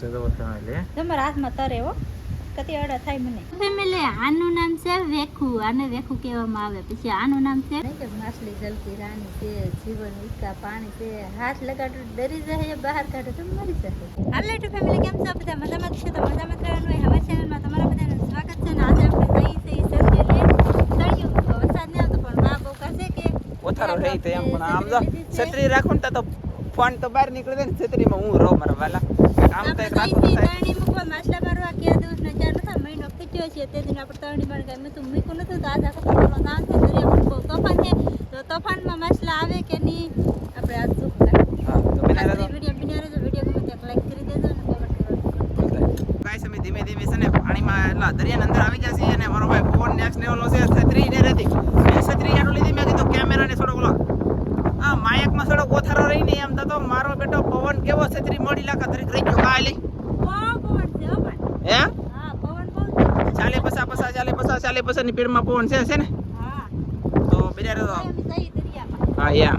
છે તમારા હાથમાં તરે હો કતી અડા થાય મને. ફેમિલી આનું નામ છે વેખુ. આને વેખુ કહેવામાં આવે. પછી આનું નામ છે? કે માછલી જલતી રાણી છે જીવન ઉચકા પાણી છે. હાથ લગાડો ડરી જાય બહાર કાઢો તો મરી જશે હાલો ટુ ફેમિલી કેમ છો બધા? મજામાં છે તો મજામાં રહેવાનું હોય. હવે ચેનલમાં તમારા બધાનું સ્વાગત છે ને આજે આપણે જઈએ છીએ સર્જરી તળિયું વરસાદ નહીં આવતો પણ માં બહુ કહે કે ઓથારો રહી તો એમ. પણ આમ જો છત્રી રાખું ને તો ફોન તો બહાર નીકળે ને છત્રીમાં હું રહો મારા વાલા. આમ તો એક રાખું. તરણી મૂકવા માછલા મારવા કે દિવસનો ચાર નતા મહિનો થઈ છે. તે દિન આપણે તરણી માર ગઈ મેં તો મૂક્યું નતું તો આજે આખો થોડો નામ છે દરિયા પર બહુ તોફાન છે. તો તોફાનમાં માછલા આવે કે નહીં આપણે આજ હા તો. વીડિયો વીડિયો ગમે લાઈક કરી દેજો અને કોમેન્ટ કરવાનું ગાઈસ અમે ધીમે ધીમે છે ને પાણીમાં એટલા દરિયાની અંદર આવી ગયા છીએ અને મારો ભાઈ ફોન નેક્સ્ટ લેવલનો છે. છત્રી ને રહેતી મેં છત્રી આટલું લીધી. મેં કીધું કેમેરાને થોડો ઓલો હા માયકમાં થોડો ઓથારો રહી ને એમ તો મારો બેટો પવન કેવો છત્રી મોડી લાખા તરીક રહી ગયો કાલે. છે હો છે. ચાલે પસા પસા ચાલે પસા ચાલે પસા ની પેડમાં પવન છે છે ને? હા. તો યા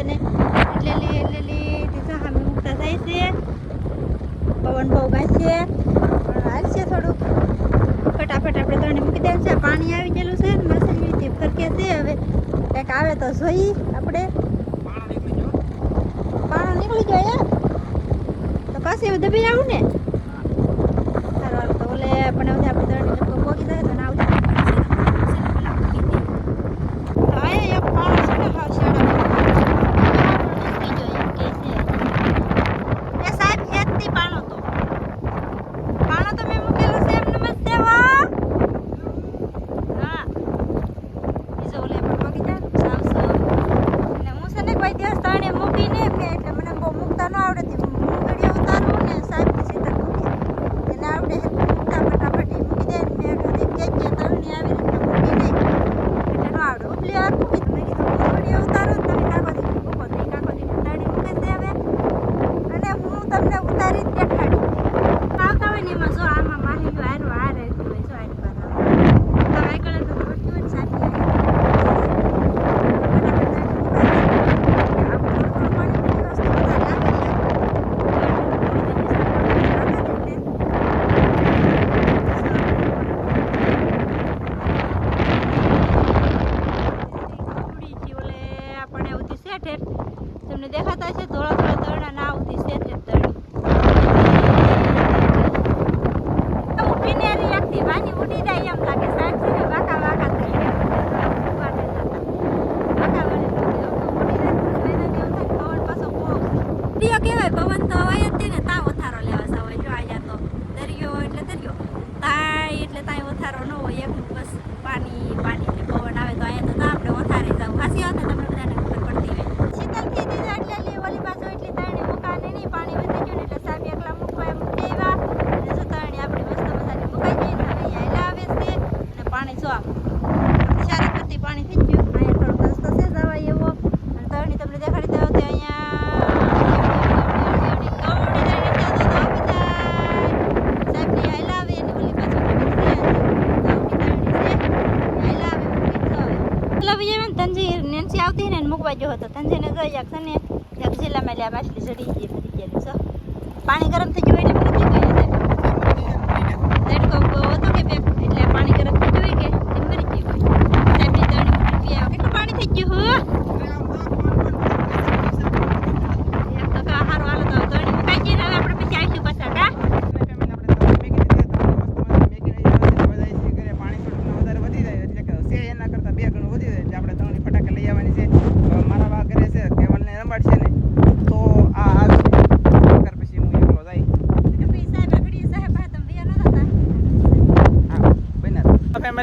એને એટલે જ્ઞાન એટલે લી દીધા સામે મુકતા થાય છે. પવન બહુ ગાય છે હાલ છે થોડુંક. ફટાફટ આપણે તાણી મૂકી દે છે. પાણી આવી ગયેલું છે. ને તે ફરકે છે. હવે કંઈક આવે તો જોઈ આપણે. પાણી નીકળી ગયો. નીકળી ગયો યાર તો પાછી એવું દબી આવું ને? સારું હાલો તો ઓલે પણ આપણે દરણી લગભગ પોગી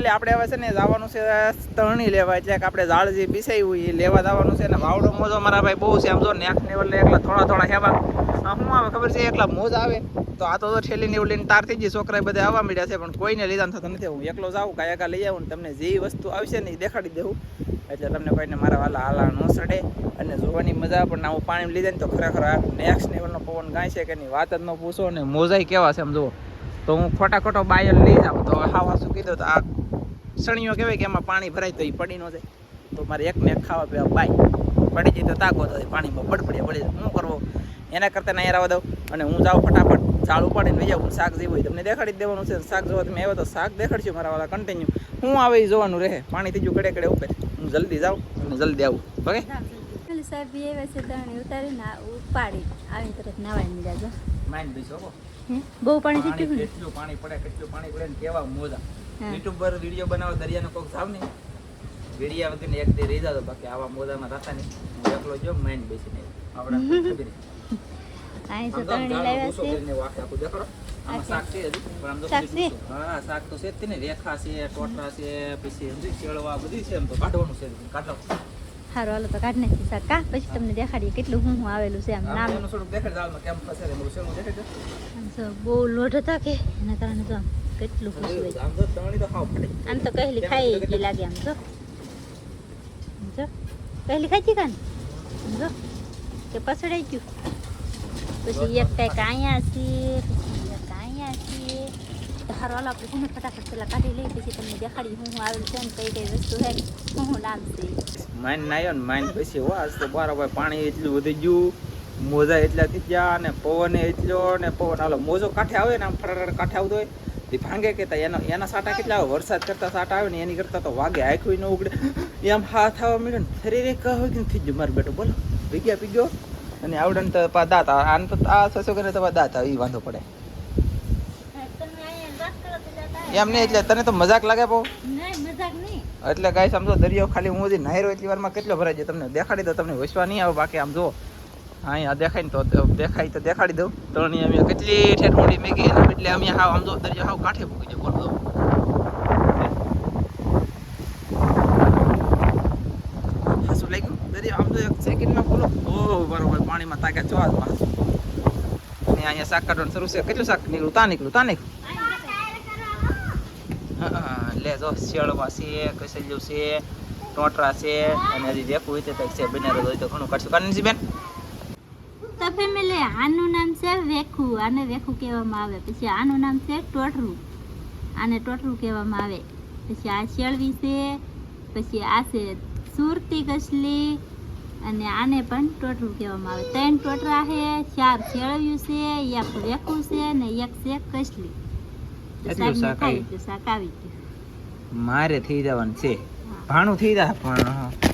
ફેમિલી આપણે હવે છે ને જવાનું છે તરણી લેવા. એટલે કે આપણે ઝાડ જે પીસાયું હોય એ લેવા જવાનું છે. ને વાવડો મોજો મારા ભાઈ બહુ છે, આમ જો નેક એટલે એકલા થોડા થોડા હેવા. શું આવે ખબર છે? એકલા મોજ આવે. તો આ તો ઠેલી ને એવું લઈને તાર થઈ ગઈ છોકરા બધા આવવા મળ્યા છે, પણ કોઈને લીધા થતા નથી. હું એકલો જાઉં કાયા કા લઈ આવું ને તમને જે વસ્તુ આવશે ને એ દેખાડી દેવું. એટલે તમને કોઈને મારા વાલા હાલા ન સડે. અને જોવાની મજા પણ આવું પાણી લીધે ને તો ખરેખર આ નેક્સ્ટ લેવલનો પવન ગાય છે કે નહીં, વાત જ ન પૂછો. ને મોજાઈ કેવા છે, આમ જુઓ. તો હું ખોટા ખોટો બાયલ લઈ જાઉં. તો હાવા શું કીધું તો આ સણીઓ કહેવાય કે એમાં પાણી ભરાય તો એ પડી ન જાય. તો મારે એક ને એક ખાવા પીવા બાય. પડી જાય તો તાકો તો પાણીમાં બડબડે પડી જાય. શું કરવો? એના કરતાં નહીં આવવા દઉં. અને હું જાઉં ફટાફટ ઝાડ ઉપાડીને લઈ જાઉં શાક જેવું હોય તમને દેખાડી દેવાનું છે શાક જોવા. તમે આવ્યો તો શાક દેખાડશું મારા વાળા કન્ટિન્યુ હું આવે એ જોવાનું રહે. પાણી ગયું કડે કડે ઉપર હું જલ્દી જાઉં અને જલ્દી આવું. ઓકે? સાહેબ ઉપાડી. આવી જાજો બહુ પાણી પાણી કેટલું પાણી પડે કેટલું પાણી પડે ને કેવા મોજા. યુટ્યુબ પર વીડિયો બનાવો દરિયાનો કોક જાવ ને વિડીયા વગર એક દે રહી જાતો બાકી આવા મોજામાં થતા નહીં હું એકલો જો માઇન્ડ બેસીને ખબર અહીં તો આમ તો લાવ્યા છે ને વાખ આખું દેખાડો. છે? હા, શાક તો છે જ ને. રેખા છે, ટોટરા છે, પછી શેળવા બધી છે એમ તો કાઢવાનું છે. કાઢો. સારું હાલો તો કાઢ નાખી શાક કા પછી તમને દેખાડીએ કેટલું હું હું આવેલું છે આમ નામ કેમ ફસે. બહુ લોટ હતા કે એના કારણે તો આમ કેટલું ખુશ હોય આમ તો કહેલી ખાઈ એટલી લાગે આમ જો. કહેલી ખાઈ કાન આમ જો. કે પસડાઈ ગયું. પછી એક કંઈક અહીંયા છે પછી એક અહીંયા છે. હારો હાલો આપણે છે ફટાફટ પેલા કાઢી લઈ પછી તમને દેખાડી હું હું આવેલું છે ને કઈ કઈ વસ્તુ છે હું હું નામ છે માઇન ના આવ્યો ને માઇન પછી હો આજ તો બરાબર પાણી એટલું વધી ગયું. મોજા એટલા થઈ ગયા અને પવન એટલો ને પવન હાલો મોજો કાંઠે આવે ને આમ ફટાફટ કાંઠે આવતો હોય. તે ભાંગે કે તા એનો એના સાટા કેટલા આવે? વરસાદ કરતા સાટા આવે ને એની કરતા તો વાગે આખું ન ઉગડે. એમ હા થવા મળ્યો ને શરીરે કહો કે થઈ ગયું મારો બેટો બોલો. પી પીગ્યો પી ગયો અને આવડે ને તો પા દાંત. આને તો આ સસો કરે તો દાંત આવે એ વાંધો પડે. એમ નહીં એટલે તને તો મજાક લાગે બહુ? એટલે કાંઈ સમજો દરિયો ખાલી હું નાયરો એટલી વારમાં કેટલો ભરાય છે? તમને દેખાડી દો તમને વસવા નહીં આવે બાકી આમ જુઓ અહીંયા દેખાય ને તો દેખાય તો દેખાડી દઉં. તણી અમે કેટલી ઠેઠ એટલે અમે હાવ આમ જો દરિયો હાવ કાંઠે મૂકી છે બોલો હાસું લાગ્યું? દરિયો, આમ એક બરોબર, પાણીમાં તાકે છો આજ અહીંયા શાક કાઢવાનું શરૂ છે. કેટલું શાક નીકળ્યું? તા નીકળ્યું, તા લે જો, શેળવા છે કસેલ્યું છે, ટોટરા છે, અને હજી દેખવું હોય તે છે, બનાવેલું હોય તો ઘણું કાઢશું. કાનજી બેન તો ફેમિલી આનું નામ છે વેખુ આને વેખુ કહેવામાં આવે. પછી આનું નામ છે ટોટરું. આને ટોટરું કહેવામાં આવે. પછી આ શેળવી છે પછી આ છે સુરતી કસલી અને આને પણ ટોટરું કહેવામાં આવે. ત્રણ ટોટરા છે ચાર શેળવ્યું છે એક વેખું છે ને એક છે કસલી. મારે થઈ જવાનું છે. ભાણું થઈ જાય પણ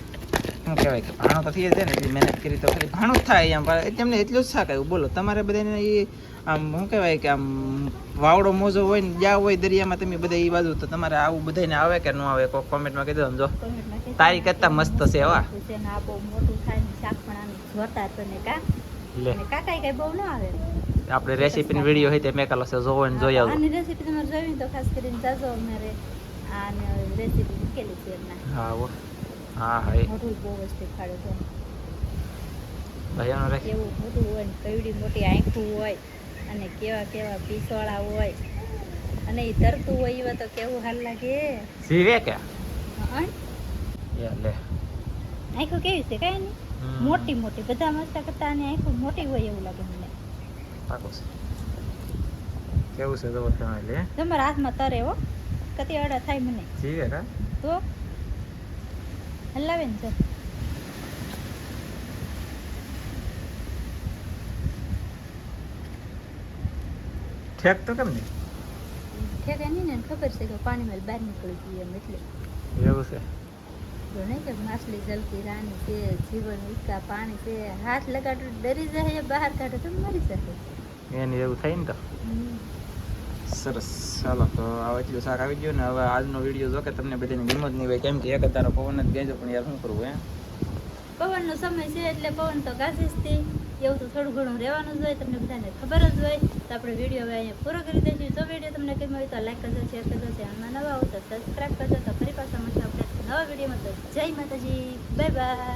શું કહેવાય કે ભાણો તો થઈ જાય ને એટલી મહેનત કરી તો ખાલી ભાણું જ થાય આમ તેમને એટલું જ શાકાયું બોલો તમારે બધાને એ આમ શું કહેવાય કે આમ વાવડો મોજો હોય ને જ્યાં હોય દરિયામાં તમે બધા એ બાજુ તો તમારે આવું બધાને આવે કે ન આવે? કોઈ કોમેન્ટમાં કહી દો જો તારી કરતા મસ્ત છે હવા આપણે રેસીપી ને આવે વીડિયો હોય તે મેં કાલો છે જોવો ને જોઈ આની રેસીપી તમારે જોઈ તો ખાસ કરીને જાજો અમારે. આને રેસીપી મૂકેલી છે એમના. હા. હો. હા એ મોઢું બહુ છે. ભાઈઓનો રાખી. કેવું મોટું હોય ને કેવડી મોટી આંખું હોય અને કેવા કેવા પીસોળા હોય અને એ તરતું હોય એવા તો કેવું હાલ લાગે? જીવે કે? હં? લે. આંખો કેવી છે કાંઈ નહીં. મોટી મોટી બધા મસ્તા કરતા અને આંખો મોટી હોય એવું લાગે મને. પાકું છે. કેવું છે? તો તમારે તમારા હાથમાં તરે હો. કતી અડા થાય મને. જીવે કા? તો? હલાવે ને સર. ઠેક તો કેમ નહીં? ઠેક એની ને ખબર છે કે પાણી પાણીમાં બહાર નીકળી ગઈ એમ એટલે. એવું છે. નહીં કે માછલી જલતી રાની છે જીવન ઉચકા પાણી છે હાથ લગાડો ડરી જાય બહાર કાઢો તો મરી જશે એને એવું થાય ને તો. સરસ. ચાલો, તો એટલું શાક આવી ગયું ને હવે આજનો વીડિયો જો કે તમને બધાને ગમત નહીં હોય. કેમ કે એક તારો પવન જ ગેજો, પણ યાર શું કરવું હે? પવનનો સમય છે એટલે પવન તો ગાજે જ એવું તો થોડું ઘણું રહેવાનું જ હોય, તમને બધાને ખબર જ હોય. તો આપણે વીડિયો હવે અહીંયા પૂરો કરી દઈશું. જો વીડિયો તમને ગમ્યો હોય તો લાઈક કરજો, શેર કરજો, ચેનલમાં નવા આવો તો સબસ્ક્રાઈબ કરજો. તો ફરી પાછા મળશે આપણે નવા વિડીયોમાં. તો જય માતાજી. Bye bye.